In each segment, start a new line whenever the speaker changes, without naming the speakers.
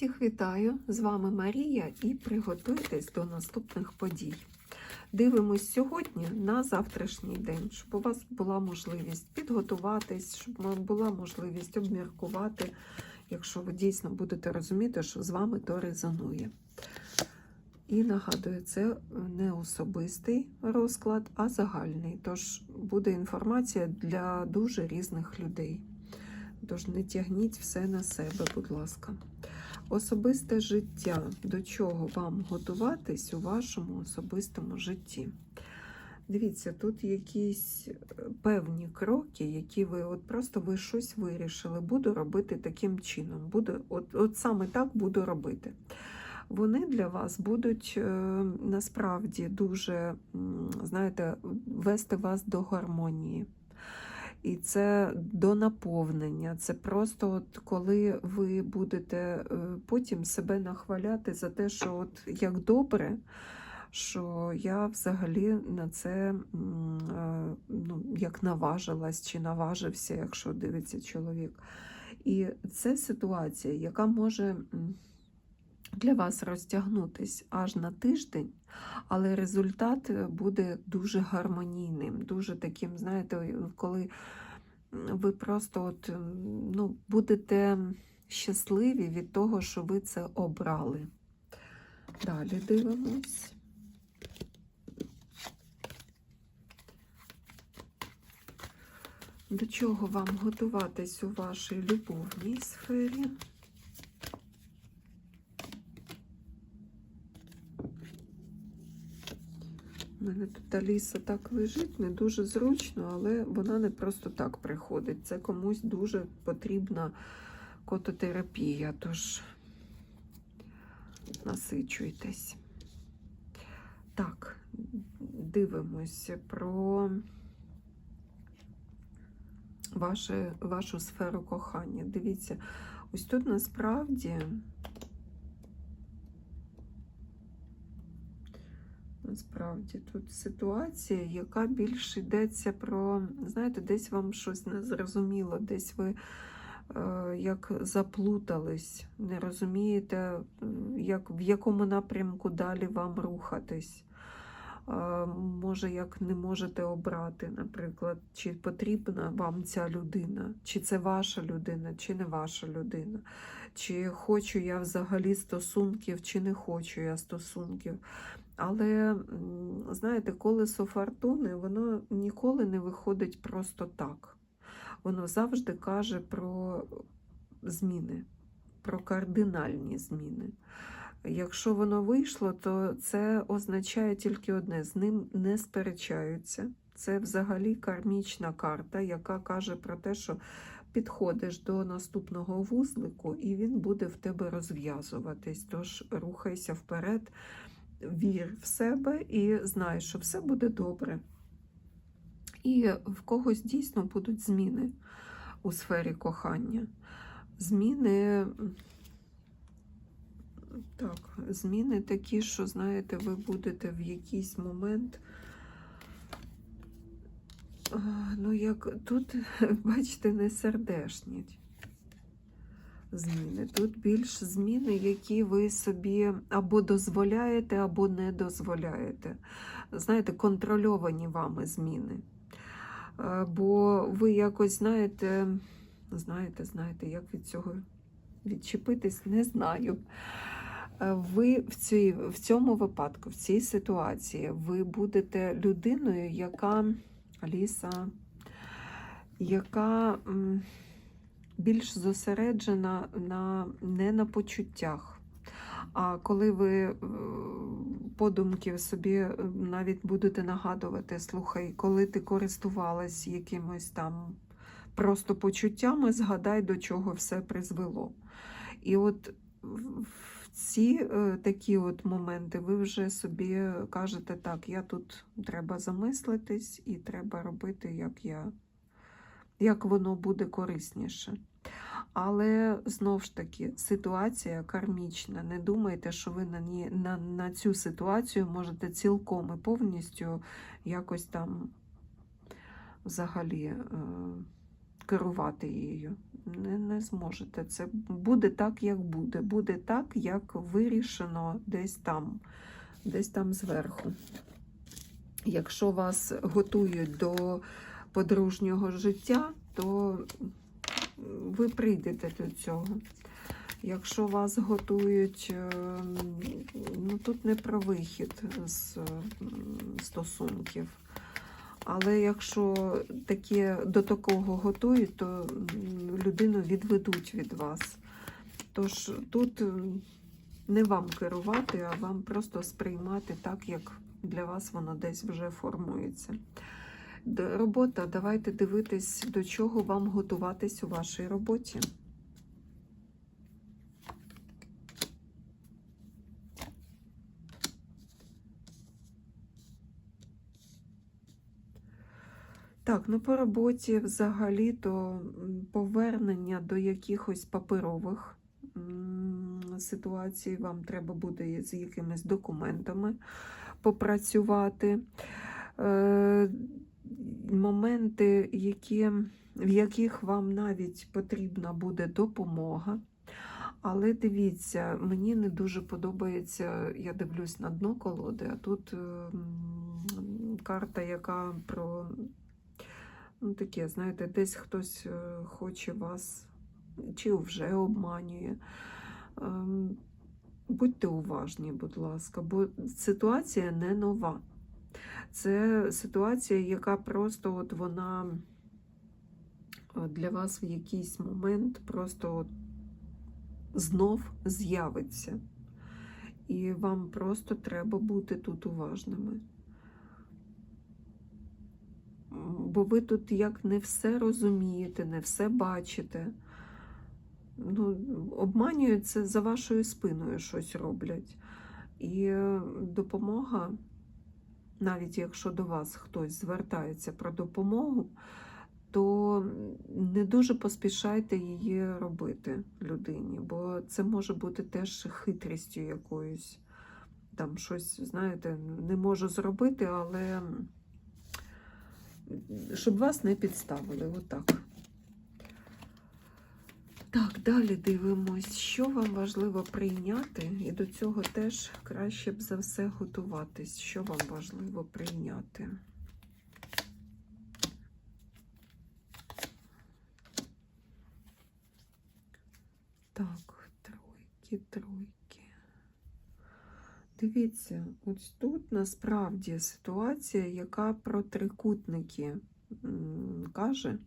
Всіх вітаю! З вами Марія і приготуйтесь до наступних подій. Дивимось сьогодні на завтрашній день, щоб у вас була можливість підготуватись, щоб була можливість обміркувати, якщо ви дійсно будете розуміти, що з вами то резонує. І нагадую, це не особистий розклад, а загальний. Тож буде інформація для дуже різних людей. Тож не тягніть все на себе, будь ласка. Особисте життя, до чого вам готуватись у вашому особистому житті. Дивіться, тут якісь певні кроки, які ви от просто ви щось вирішили, буду робити таким чином. Буду, от, от саме так буду робити. Вони для вас будуть е, насправді дуже, знаєте, вести вас до гармонії. І це до наповнення. Це просто от коли ви будете е, потім себе нахваляти за те, що от як добре, що я взагалі на це ну, як наважилась чи наважився, якщо дивиться чоловік. І це ситуація, яка може для вас розтягнутись аж на тиждень, але результат е, буде дуже гармонійним, дуже таким, знаєте, коли ви просто от, ну, будете щасливі від того, що ви це обрали. Далі дивимось. До чого вам готуватись у вашій любовній сфері? У мене тут Аліса так лежить, не дуже зручно, але вона не просто так приходить. Це комусь дуже потрібна кототерапія, тож насичуйтесь. Так, дивимося про ваше, вашу сферу кохання. Дивіться, ось тут насправді. Насправді тут ситуація, яка більше йдеться про, знаєте, десь вам щось не зрозуміло, десь ви е, як заплутались, не розумієте, як, в якому напрямку далі вам рухатись. Може, як не можете обрати, наприклад, чи потрібна вам ця людина, чи це ваша людина, чи не ваша людина, чи хочу я взагалі стосунків, чи не хочу я стосунків. Але, знаєте, колесо фортуни, воно ніколи не виходить просто так. Воно завжди каже про зміни, про кардинальні зміни. Якщо воно вийшло, то це означає тільки одне: з ним не сперечаються. Це взагалі кармічна карта, яка каже про те, що підходиш до наступного вузлику, і він буде в тебе розв'язуватись. Тож рухайся вперед вір в себе і знай, що все буде добре. І в когось дійсно будуть зміни у сфері кохання. Зміни, так, зміни такі, що, знаєте, ви будете в якийсь момент. Ну, як тут, бачите, не сердешніть зміни. Тут більш зміни, які ви собі або дозволяєте, або не дозволяєте. Знаєте, контрольовані вами зміни. Бо ви якось знаєте, знаєте, знаєте, як від цього відчепитись, не знаю. Е, ви в цій, в цьому випадку, в цій ситуації, ви будете людиною, яка Аліса, яка більш зосереджена на, не на почуттях. А коли ви е, подумки собі е, навіть будете нагадувати, слухай, коли ти користувалась якимось там просто почуттями, згадай, до чого все призвело. І от ці е, такі от моменти ви вже собі кажете, так, я тут треба замислитись і треба робити, як я, як воно буде корисніше. Але знову ж таки, ситуація кармічна. Не думайте, що ви на ні, на, на цю ситуацію можете цілком і повністю якось там взагалі е, керувати її. Не, не зможете. Це буде так, як буде. Буде так, як вирішено десь там, десь там зверху. Якщо вас готують до подружнього життя, то ви прийдете до цього. Якщо вас готують, е, ну тут не про вихід з стосунків. Але якщо таке, до такого готують, то людину відведуть від вас. Тож тут не вам керувати, а вам просто сприймати так, як для вас воно десь вже формується. Робота, давайте дивитись, до чого вам готуватись у вашій роботі. Так, ну по роботі взагалі-то повернення до якихось паперових ситуацій, вам треба буде з якимись документами попрацювати. Е, моменти, які, в яких вам навіть потрібна буде допомога. Але дивіться, мені не дуже подобається, я дивлюсь на дно колоди, а тут е, карта, яка про ну, таке, знаєте, десь хтось е, хоче вас чи вже обманює. Ем, Будьте уважні, будь ласка, бо ситуація не нова. Це ситуація, яка просто от вона е, для вас в якийсь момент просто от знов з'явиться. І вам просто треба бути тут уважними. Бо ви тут як не все розумієте, не все бачите. Ну, обманюють за вашою спиною щось роблять. І е, допомога, навіть якщо до вас хтось звертається про допомогу, то не дуже поспішайте її робити людині, бо це може бути теж хитрістю якоюсь. Там щось, знаєте, не можу зробити, але щоб вас не підставили. Отак. Так, далі дивимось, що вам важливо прийняти, і до цього теж краще б за все готуватись. Що вам важливо прийняти? Так, тройки, тройки. Дивіться, ось тут насправді ситуація, яка про трикутники каже,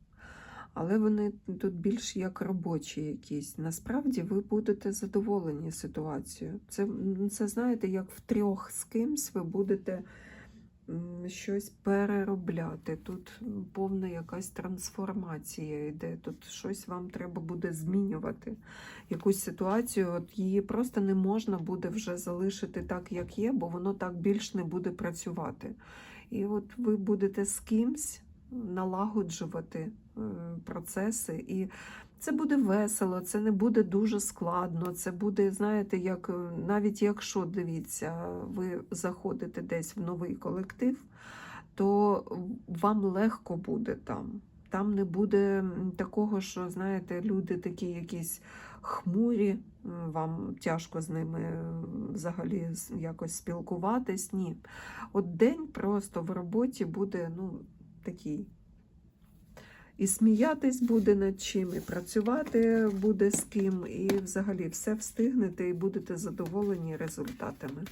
але вони тут більш як робочі якісь. Насправді ви будете задоволені ситуацією. Це, це знаєте, як в трьох з кимсь ви будете щось переробляти. Тут повна якась трансформація йде. Тут щось вам треба буде змінювати. Якусь ситуацію, от її просто не можна буде вже залишити так, як є, бо воно так більш не буде працювати. І от ви будете з кимсь налагоджувати е, процеси. І це буде весело, це не буде дуже складно. Це буде, знаєте, як е, навіть якщо дивіться, ви заходите десь в новий колектив, то вам легко буде там. Там не буде такого, що, знаєте, люди такі якісь хмурі, вам тяжко з ними е, взагалі якось спілкуватись. Ні. От день просто в роботі буде ну, такий. І сміятись буде над чим, і працювати буде з ким, і взагалі все встигнете і будете задоволені результатами.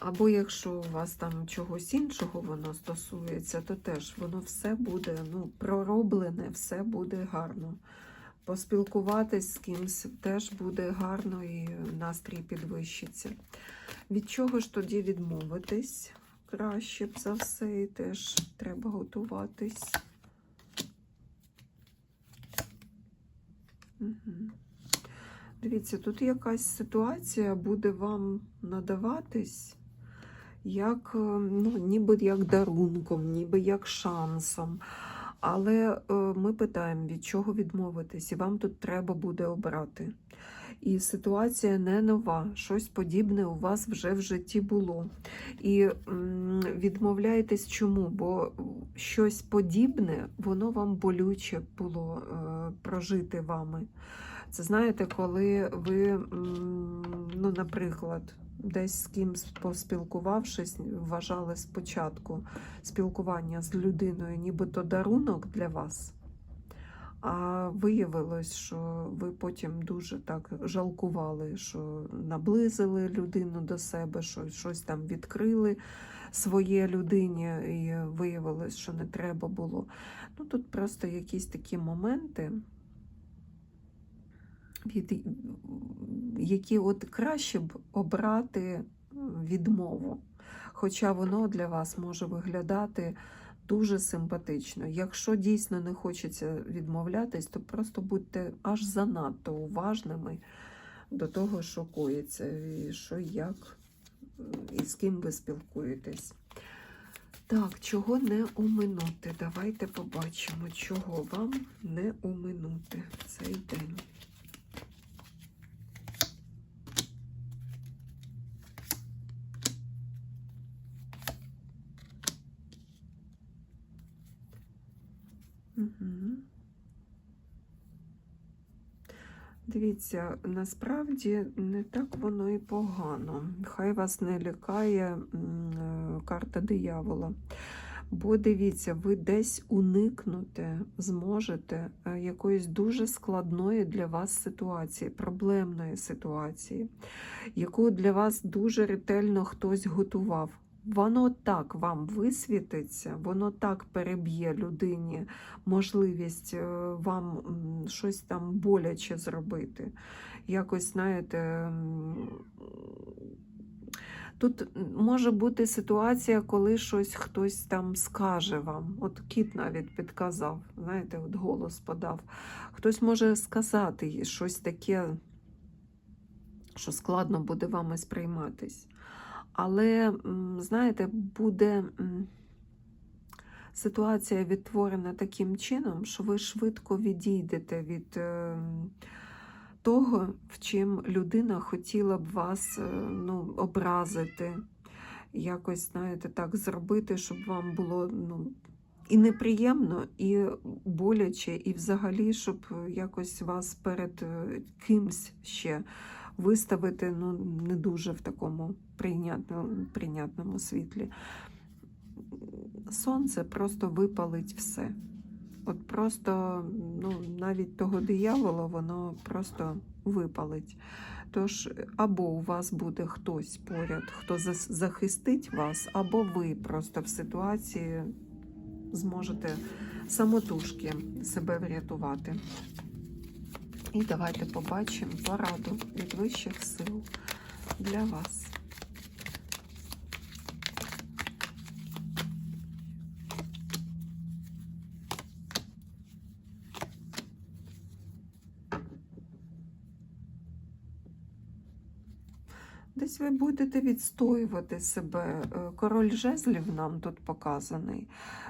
Або якщо у вас там чогось іншого воно стосується, то теж воно все буде ну, пророблене, все буде гарно. Поспілкуватись з кимсь теж буде гарно і настрій підвищиться. Від чого ж тоді відмовитись? Краще б за все і теж треба готуватись. Угу. Дивіться, тут якась ситуація буде вам надаватись як, е, ну, ніби як дарунком, ніби як шансом. Але е, ми питаємо, від чого відмовитись, і вам тут треба буде обрати. І ситуація не нова, щось подібне у вас вже в житті було. І відмовляєтесь чому? Бо щось подібне, воно вам болюче було е, прожити вами. Це знаєте, коли ви, ну, наприклад, десь з кимсь поспілкувавшись, вважали спочатку спілкування з людиною, нібито дарунок для вас. А виявилось, що ви потім дуже так жалкували, що наблизили людину до себе, що щось там відкрили своє людині, і виявилось, що не треба було. Ну тут просто якісь такі моменти, від, які от краще б обрати відмову. Хоча воно для вас може виглядати дуже симпатично. Якщо дійсно не хочеться відмовлятись, то просто будьте аж занадто уважними до того, що коїться, і що як, і з ким ви спілкуєтесь. Так, чого не оминути? Давайте побачимо, чого вам не оминути в цей день. Дивіться, насправді не так воно і погано. Хай вас не лякає е, карта диявола. Бо дивіться, ви десь уникнути зможете е, якоїсь дуже складної для вас ситуації, проблемної ситуації, яку для вас дуже ретельно хтось готував. Воно так вам висвітиться, воно так переб'є людині можливість е, вам щось там боляче зробити. Якось, знаєте, тут може бути ситуація, коли щось хтось там скаже вам. От кіт навіть підказав, знаєте, от голос подав. Хтось може сказати щось таке, що складно буде вами сприйматись. Але, знаєте, буде ситуація відтворена таким чином, що ви швидко відійдете від е, того, в чим людина хотіла б вас е, ну, образити, якось, знаєте, так зробити, щоб вам було ну, і неприємно, і боляче, і взагалі, щоб якось вас перед е, кимсь ще виставити ну, не дуже в такому прийнятному, прийнятному світлі. Сонце просто випалить все. От просто ну, навіть того диявола воно просто випалить. Тож, або у вас буде хтось поряд, хто захистить вас, або ви просто в ситуації зможете самотужки себе врятувати. І давайте побачимо пораду від вищих сил для вас. Ви будете відстоювати себе. Е, Король жезлів нам тут показаний.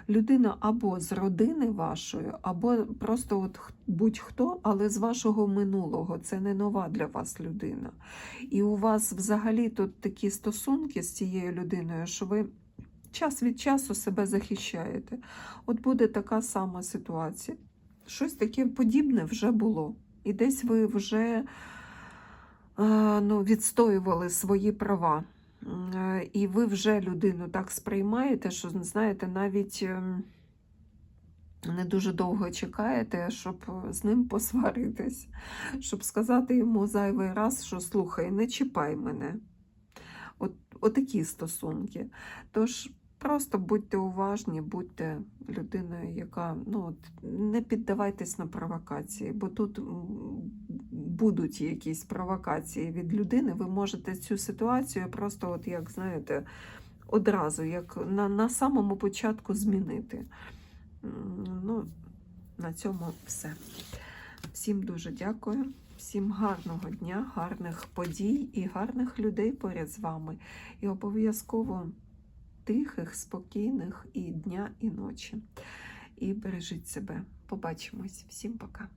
Людина або з родини вашої, або просто от будь-хто, але з вашого минулого. Це не нова для вас людина. І у вас взагалі тут такі стосунки з цією людиною, що ви час від часу себе захищаєте. От буде така сама ситуація. Щось таке подібне вже було. І десь ви вже ну, відстоювали свої права. Е, І ви вже людину так сприймаєте, що, знаєте, навіть ем, не дуже довго чекаєте, щоб з ним посваритись, щоб сказати йому зайвий раз, що слухай, не чіпай мене. От, отакі стосунки. Тож просто будьте уважні, будьте людиною, яка ну, от, не піддавайтесь на провокації, бо тут будуть якісь провокації від людини. Ви можете цю ситуацію просто, от як знаєте, одразу, як на, на самому початку змінити. Ну, на цьому все. Всім дуже дякую. Всім гарного дня, гарних подій і гарних людей поряд з вами. І обов'язково тихих, спокійних і дня, і ночі. і бережіть себе. Побачимось. Всім пока.